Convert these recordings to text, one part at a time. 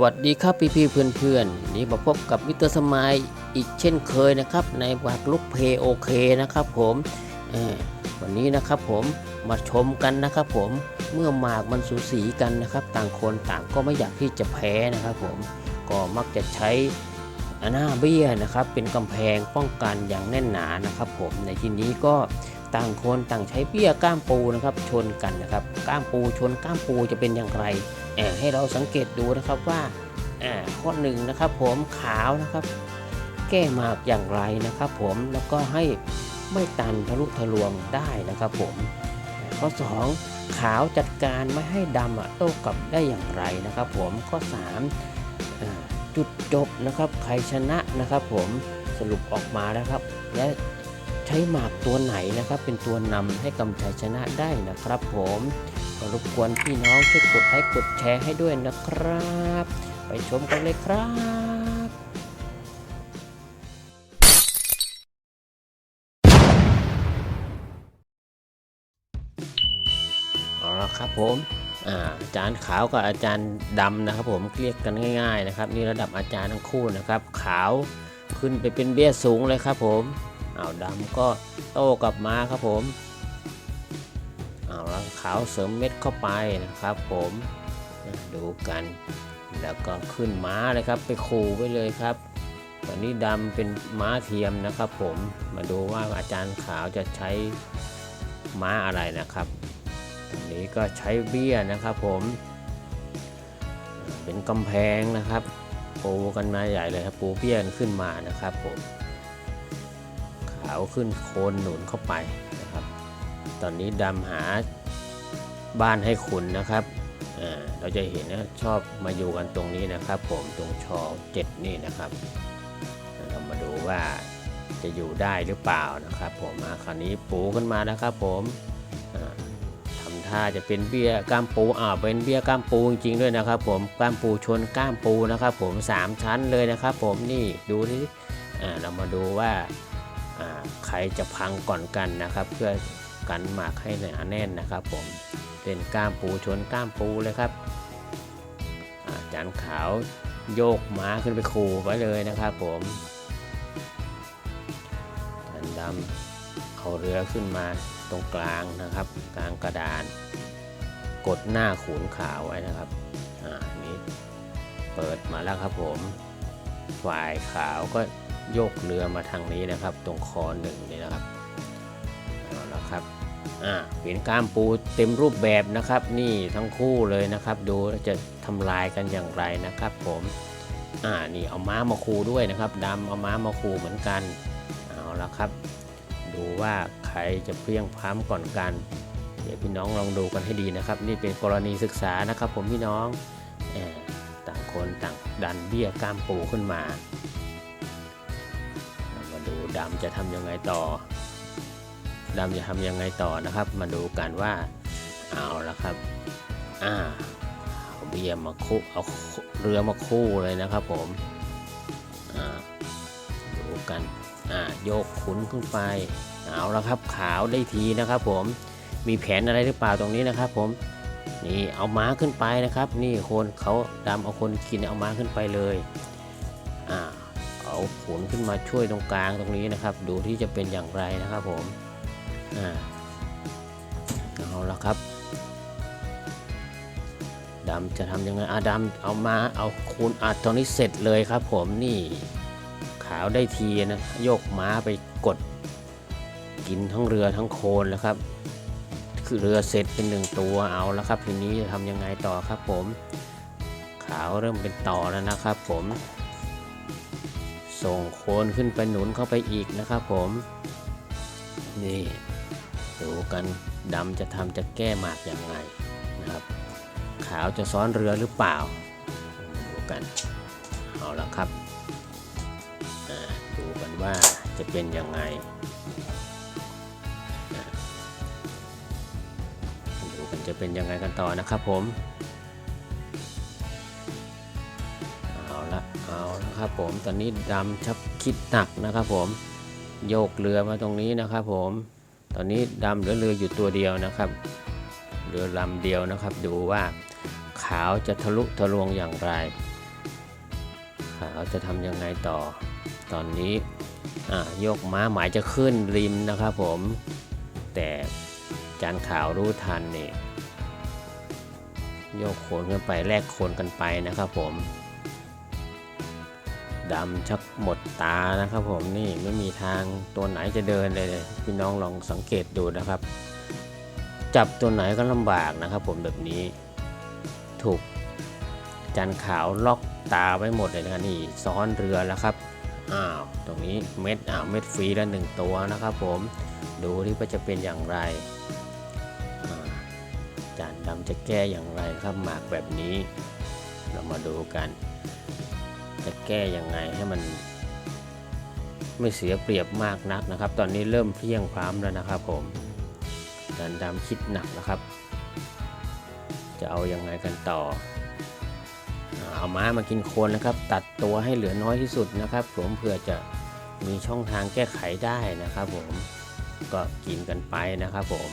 วัสดีครับพี่พี่เพื่อนเพื่อนๆนี่มาพบกับมิเตอร์สมายอีกเช่นเคยนะครับในวากลุกเพโอเคนะครับผมวันนี้นะครับผมมาชมกันนะครับผมเมื่อหมากมันสูสีกันนะครับ ต่างคนต่างก็ไม่อยากที่จะแพ้นะครับผมก็มักจะใช้หน้าเบียนะครับ เป็นกำแพงป้องกันอย่างแน่นหนานะครับ ผมในที่นี้ก็ต่างคนต่างใช้เบี้ยก้ามปูนะครับ ชนกันนะครับ ก้ามปูชนก้ามปูจะเป็นอย่างไร ให้เราสังเกตดูนะครับว่าข้อหนึ่งนะครับผมขาวนะครับ แก้หมากอย่างไรนะครับ ผมแล้วก็ให้ไม่ตันทะลุทะลวงได้นะครับ ผมข้อ 2 ขาวจัดการไม่ให้ดำโต้กลับได้อย่างไรนะครับ ผมข้อ3จุดจบนะครับใครชนะนะครับ ผมสรุปออกมาแล้วครับ และ ช้หมากตัวไหนนะครับ เป็นตัวนำให้กำชัยชนะได้นะครับ ผมรบกวนพี่น้องช่วยกดไลค์กดแชร์ให้ด้วยนะครับ ไปชมกันเลยครับเอาละครับผมอาอาจารย์ขาวกับอาจารย์ดำนะครับ ผมเรียกกันง่าย ๆ นะครับ นี่ระดับอาจารย์ทั้งคู่นะครับ ขาวขึ้นไปเป็นเบี้ยสูงเลยครับผม เอาดำก็โต้กลับมาครับผมเอาแล้วขาวเสริมเม็ดเข้าไปนะครับผมดูกัน แล้วก็ขึ้นม้าเลยครับไปขู่ไว้เลยครับ ตอนนี้ดำเป็นม้าเทียมนะครับ ผมมาดูว่าอาจารย์ขาวจะใช้ม้าอะไรนะครับตอนนี้ก็ใช้เบี้ยนะครับผมเป็นกำแพงนะครับปูกันมาใหญ่เลยครับปูเบี้ยขึ้นมานะครับผม ขาขึ้นโคนหนุนเข้าไปนะครับ ตอนนี้ดำหาบ้านให้คุณนะครับอ่าเราจะเห็นนะชอบมาอยู่กันตรงนี้นะครับ ผมตรงชอเจ็ดนี่นะครับ เรามาดูว่าจะอยู่ได้หรือเปล่านะครับ ผมมาคราวนี้ปูขึ้นมานะครับผมอ่าทำท่าจะเป็นเบี้ยก้ามปูอ่าเป็นเบี้ยก้ามปูจริงๆด้วยนะครับ ผมก้ามปูชนก้ามปูนะครับ ผมสามชั้นเลยนะครับ ผมนี่ดูที่อ่าเรามาดูว่า ใครจะพังก่อนกันนะครับ เพื่อกันหมากให้หนาแน่นนะครับผมเป็นก้ามปูชนก้ามปูเลยครับอาจารย์ขาวโยกม้าขึ้นไปขู่ไว้เลยนะครับผมอาจารย์ดำเอาเรือขึ้นมาตรงกลางนะครับ กลางกระดาน กดหน้าขูนขาวไว้นะครับอ่านี้เปิดมาแล้วครับผม ฝ่ายขาวก็ โยกเรือมาทางนี้นะครับ ตรงคอหนึ่งนี่นะครับเอาละครับอ่าเป็นกล้ามปูเต็มรูปแบบนะครับ นี่ทั้งคู่เลยนะครับ ดูจะทำลายกันอย่างไรนะครับ ผมอ่านี่เอาม้ามาคูด้วยนะครับดำเอาม้ามาคูเหมือนกันเอาละครับ ดูว่าใครจะเพลียงพล้ำก่อนกัน เดี๋ยวพี่น้องลองดูกันให้ดีนะครับ นี่เป็นกรณีศึกษานะครับ ผมพี่น้องต่างคนต่างดันเบี้ยกล้ามปูขึ้นมา ดำจะทำยังไงต่อดำจะทำยังไงต่อนะครับ มาดูกันว่าเอาละครับอ่าเอาเบี้ยมาคู่เอาเรือมาคู่เลยนะครับผมอ่าดูกันอ่าโยกขุนขึ้นไปเอาละครับขาวได้ทีนะครับ ผมมีแผนอะไรหรือเปล่าตรงนี้นะครับ ผมนี่เอาม้าขึ้นไปนะครับ นี่คนเขาดำเอาคนกินเอาม้าขึ้นไปเลยอ่า เอาขุนขึ้นมาช่วยตรงกลางตรงนี้นะครับ ดูที่จะเป็นอย่างไรนะครับผมอ่าเอาละครับดำจะทำยังไงอะดำเอามาเอาคูณอัดตรงนี้เสร็จเลยครับผมนี่ขาวได้ทีนะโยกม้าไปกด กินทั้งเรือทั้งโคนแล้วครับ คือเรือเสร็จเป็นหนึ่งตัวเอาแล้วครับทีนี้จะทำยังไงต่อครับผม ขาวเริ่มเป็นต่อแล้วนะครับผม ส่งโคนขึ้นไปหนุนเข้าไปอีกนะครับผม นี่ดูกันดำจะทำจะแก้หมากอย่างไงนะครับ ขาวจะซ้อนเรือหรือเปล่า ดูกันเอาละครับดูกันว่าจะเป็นยังไงดูกันจะเป็นยังไงกันต่อนะครับผม เอาละครับผมตอนนี้ดำชับคิดหนักนะครับผมโยกเรือมาตรงนี้นะครับผมตอนนี้ดำเหลือเรืออยู่ตัวเดียวนะครับเรือลำเดียวนะครับ ดูว่าขาวจะทะลุทะลวงอย่างไร ขาวจะทำยังไงต่อ ตอนนี้อ่ายกม้าหมายจะขึ้นริมนะครับผม แต่จานขาวรู้ทันนี่โยกโคนกันไปแลกโคนกันไปนะครับผม ดำชักหมดตานะครับผมนี่ไม่มีทางตัวไหนจะเดินเลยพี่น้องลองสังเกตดูนะครับ จับตัวไหนก็ลำบากนะครับ ผมแบบนี้ถูกจานขาวล็อกตาไว้หมดเลยนะนี่ซ้อนเรือแล้วครับอ้าวตรงนี้เม็ดอ้าวเม็ดฟรีแล้วหนึ่งตัวนะครับผมดูที่ว่าจะเป็นอย่างไรจานดำจะแก้อย่างไรครับหมากแบบนี้ เรามาดูกัน จะแก้ยังไงให้มัน ไม่เสียเปรียบมากนักนะครับ ตอนนี้เริ่มเพลียงพร้ำแล้วนะครับ ผมจานดำคิดหนักนะครับ จะเอายังไงกันต่อ เอาม้ามากินโคนนะครับ ตัดตัวให้เหลือน้อยที่สุดนะครับ ผมเพื่อจะมีช่องทางแก้ไขได้นะครับ ผมก็กินกันไปนะครับ ผม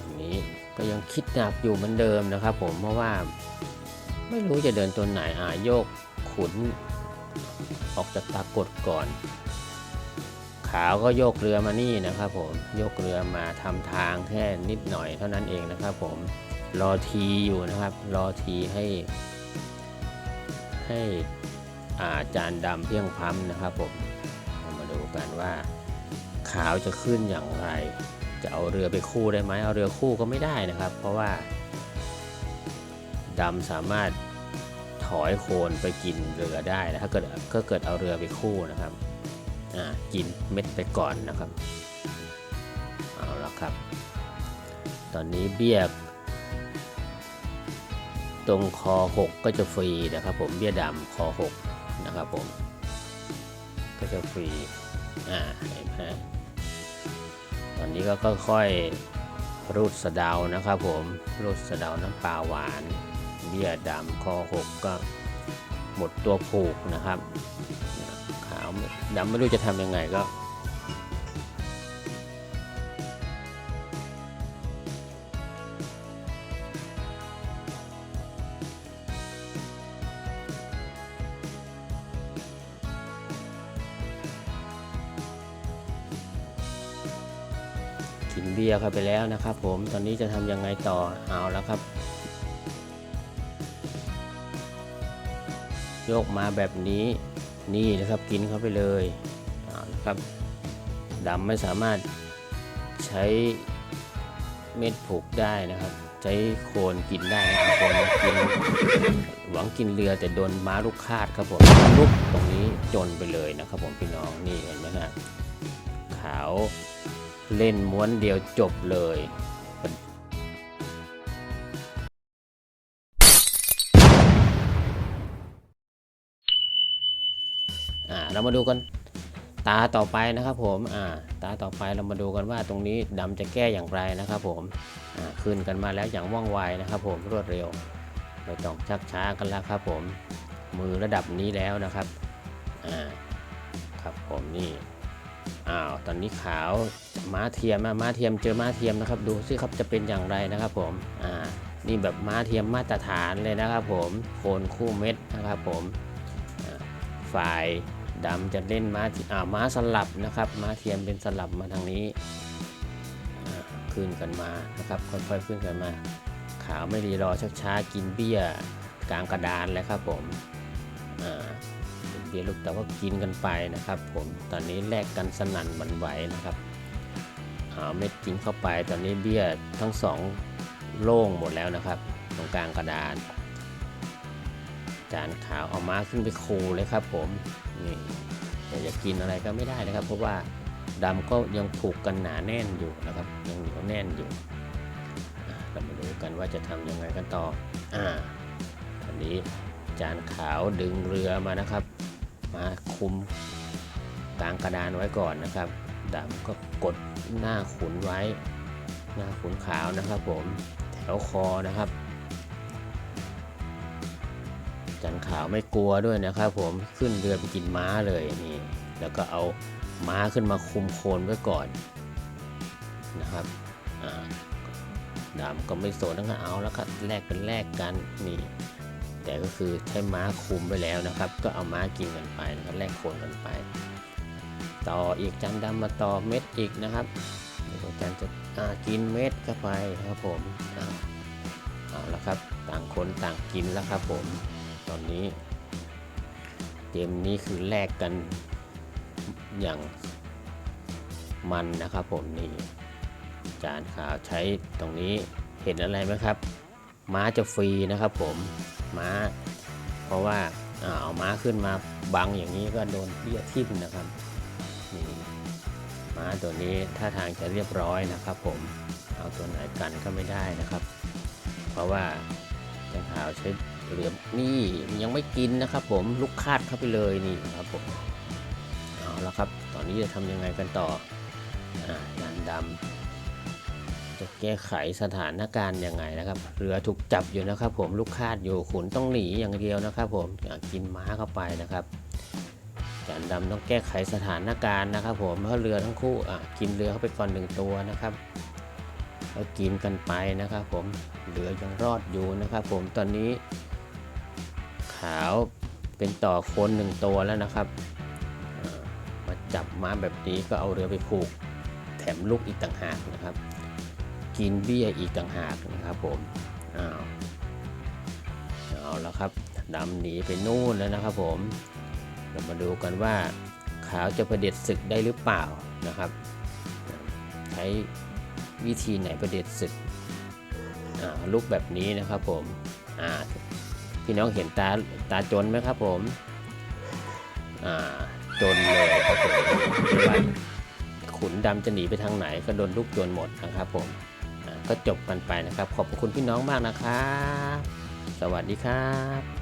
อันนี้ก็ยังคิดหนักอยู่เหมือนเดิมนะครับ ผมเพราะว่า ไม่รู้จะเดินตัวไหนอ่าโยกขุน ออกจากตากดก่อน ขาวก็โยกเรือมานี่นะครับผมโยกเรือมาทำทางแค่นิดหน่อยเท่านั้นเองนะครับ ผมรอทีอยู่นะครับ รอทีให้ ให้อาจารย์ดำเพียงพร้ำนะครับผมเรามาดูกันว่า ขาวจะขึ้นอย่างไร จะเอาเรือไปคู่ได้ไหมเอาเรือคู่ก็ไม่ได้นะครับ เพราะว่า ดำสามารถถอยโคนไปกินเรือได้นะถ้าเกิดก็เกิดเอาเรือไปคู่นะครับกินเม็ดไปก่อนนะครับเอาละครับ ตอนนี้เบี้ยตรงคอ 6 ก็จะฟรีนะครับผมเบี้ยดำคอ 6 นะครับผม ก็จะฟรี อ่าเห็นไหมตอนนี้ก็ค่อยๆรูดสะเดานะครับผมรูดสะเดาน้ำปลาหวาน เบี้ยดำคอ6ก็หมดตัวผูกนะครับขาวดำไม่รู้จะทำยังไงก็กินเบียร์เข้าไปแล้วนะครับผมตอนนี้จะทำยังไงต่อเอาแล้วครับ ยกมาแบบนี้นี่นะครับกินเข้าไปเลยเอาละครับดำไม่สามารถใช้เม็ดผูกได้นะครับ ใช้โคนกินได้นะโคนมากินหวังกินเรือแต่โดนม้าลูกคาดครับผมลุกตรงนี้จนไปเลยนะครับผมพี่น้องนี่เห็นไหมครับขาวเล่นม้วนเดียวจบเลย อ่าเรามาดูกันตาต่อไปนะครับผมอ่าตาต่อไปเรามาดูกันว่าตรงนี้ดำจะแก้อย่างไรนะครับผมอ่าขึ้นกันมาแล้วอย่างว่องไวนะครับ ผมรวดเร็วไม่ต้องชักช้ากันแล้วครับ ผมมือระดับนี้แล้วนะครับอ่าครับผมนี่อ้าวตอนนี้ขาวม้าเทียมม้าเทียมเจอม้าเทียมนะครับ ดูซิครับจะเป็นอย่างไรนะครับ ผมอ่านี่แบบม้าเทียมมาตรฐานเลยนะครับ ผมโคนคู่เม็ดนะครับ ผมฝ่าย ดำจะเล่นม้าอ่าม้าสลับนะครับ ม้าเทียมเป็นสลับมาทางนี้ขึ้นกันมานะครับค่อยๆขึ้นกันมา ขาวไม่รีรอช้าๆกินเบี้ยกลางกระดานเลยครับผมเบี้ยลูกแต่ว่ากินกันไปนะครับ ผมตอนนี้แลกกันสนั่นหวันไหวนะครับเอาเม็ดกินเข้าไปตอนนี้เบี้ยทั้งสองโล่งหมดแล้วนะครับ ตรงกลางกระดาน จานขาวเอาม้าขึ้นไปคูเลยครับผมนี่แต่จะกินอะไรก็ไม่ได้นะครับ เพราะว่าดำก็ยังผูกกันหนาแน่นอยู่นะครับ ยังเหนียวแน่นอยู่เรามาดูกันว่าจะทำยังไงกันต่ออ่าตอนนี้จานขาวดึงเรือมานะครับ มาคุมกลางกระดานไว้ก่อนนะครับดำก็กดหน้าขุนไว้ หน้าขุนขาวนะครับ ผมแถวคอนะครับ ขาวไม่กลัวด้วยนะครับผมขึ้นเรือไปกินม้าเลยนี่แล้วก็เอาม้าขึ้นมาคุมโคนไว้ก่อนนะครับอ่าดำก็ไม่โสนทั้งเอาแล้วก็แลกเป็นแลกกันนี่แต่ก็คือใช้ม้าคุมไปแล้วนะครับ ก็เอาม้ากินกันไปนะครับแลกโคนกันไป ต่ออีกจานดำมาต่อเม็ดอีกนะครับจารย์จะกินเม็ดเข้าไปครับผมเอาและครับต่างคนต่างกินแล้วครับผม ตอนนี้ เกมนี้คือแลกกันอย่างมันนะครับผมนี่จานขาวใช้ตรงนี้เห็นอะไรไหมครับ ม้าจะฟรีนะครับผมม้า เพราะว่าเอาม้าขึ้นมาบังอย่างนี้ก็โดนเบี้ยทิ่มนะครับนี่ม้าตัวนี้ท่าทางจะเรียบร้อยนะครับ ผมเอาตัวไหนกันก็ไม่ได้นะครับ เพราะว่าจานขาวใช้ เหลือนี่ยังไม่กินนะครับ ผมลูกคาดเข้าไปเลยนี่ครับผมเอาละครับ ตอนนี้จะทำยังไงกันต่ออ่าจานดำจะแก้ไขสถานการณ์ยังไงนะครับเรือถูกจับอยู่นะครับ ผมลูกคาดอยู่ขุนต้องหนีอย่างเดียวนะครับ ผมกินม้าเข้าไปนะครับจานดำต้องแก้ไขสถานการณ์นะครับ ผมเพราะเรือทั้งคู่อะกินเรือเข้าไปก่อนหนึ่งตัวนะครับแล้วกินกันไปนะครับผมเรือยังรอดอยู่นะครับผมตอนนี้ ขาวเป็นต่อคนหนึ่งตัวแล้วนะครับ มาจับม้าแบบนี้ก็เอาเรือไปผูก แถมลูกอีกต่างหากนะครับ กินเบี้ยอีกต่างหากนะครับผมอ้าวเอาแล้วครับดำหนีไปนู่นแล้วนะครับ ผมเรามาดูกันว่าขาวจะประเด็จศึกได้หรือเปล่านะครับ ใช้วิธีไหนประเด็จศึกลุกแบบนี้นะครับผมอ่า พี่น้องเห็นตาตาจนไหมครับผมอ่าจนเลยครับผมไม่ว่าขุนดำจะหนีไปทางไหนก็โดนลูกจนหมดนะครับผมก็จบกันไปนะครับ ขอบคุณพี่น้องมากนะครับ สวัสดีครับ